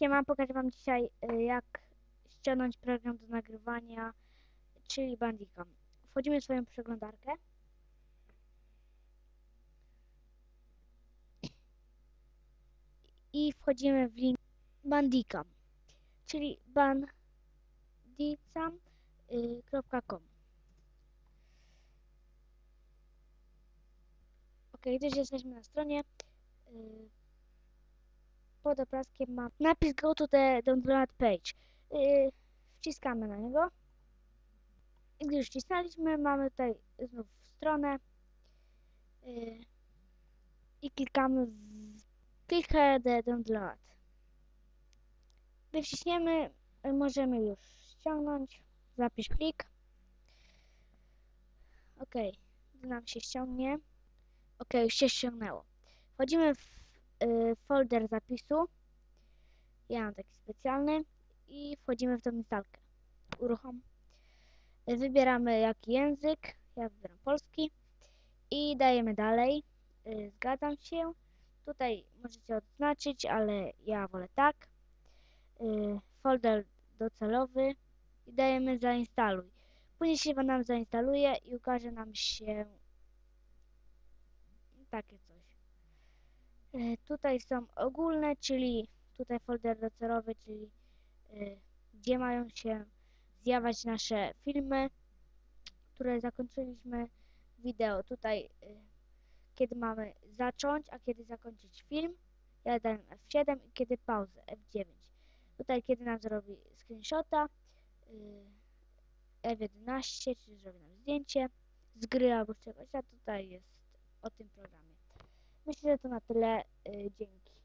Siema, pokażę wam dzisiaj y, jak ściągnąć program do nagrywania, czyli Bandicam. Wchodzimy w swoją przeglądarkę. I wchodzimy w link Bandicam, czyli bandicam.com. Ok, też jesteśmy na stronie. Pod obrazkiem mam napis go to the download page. Yy, wciskamy na niego. I gdy już wcisnęliśmy, mamy tutaj znów stronę. Yy, I klikamy w click the download. Gdy wciśniemy, yy, możemy już ściągnąć. Zapisz plik. Ok, nam się ściągnie. Ok, już się ściągnęło. Wchodzimy w folder zapisu. Ja mam taki specjalny i wchodzimy w tą instalkę. Uruchom. Y, Wybieramy jaki język. Ja wybieram polski i dajemy dalej. Y, Zgadzam się. Tutaj możecie odznaczyć, ale ja wolę tak. Y, Folder docelowy i dajemy zainstaluj. Później się nam zainstaluje i ukaże nam się takie coś. E, Tutaj są ogólne, czyli tutaj folder docelowy, czyli e, gdzie mają się zjawiać nasze filmy, które zakończyliśmy wideo. Tutaj e, kiedy mamy zacząć, a kiedy zakończyć film. Ja dałem F7 i kiedy pauzę F9. Tutaj kiedy nam zrobi screenshota F11, czyli zrobi nam zdjęcie z gry albo czegoś, a tutaj jest o tym programie myślę, że to na tyle. Y, dzięki.